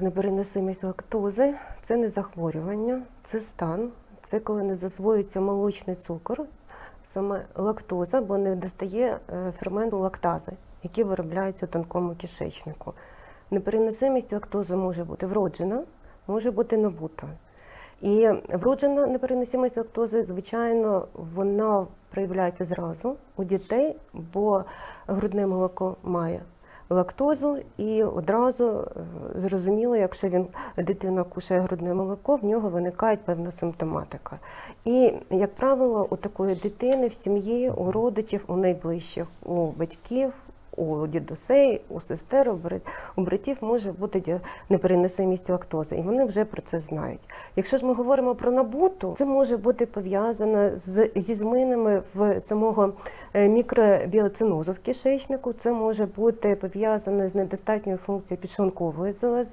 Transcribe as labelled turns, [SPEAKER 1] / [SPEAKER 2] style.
[SPEAKER 1] Непереносимість лактози це не захворювання, це стан, це коли не засвоюється молочний цукор, саме лактоза, бо не достає е, ферменту лактази, які виробляються у тонкому кишечнику. Непереносимість лактози може бути вроджена, може бути набута. І вроджена непереносимість лактози, звичайно, вона проявляється зразу у дітей, бо грудне молоко має лактозу, і одразу е, зрозуміло, якщо він дитина кушає грудне молоко, в нього виникає певна симптоматика. І, як правило, у такої дитини в сім'ї, у родичів, у найближчих, у батьків. У дідусей, у сестер, у брат- у братів може бути непереносимість лактози, і вони вже про це знають. Якщо ж ми говоримо про набуту, це може бути пов'язано з, зі змінами в самого е, мікробіоцинозу в кишечнику, це може бути пов'язано з недостатньою функцією підшлункової залози.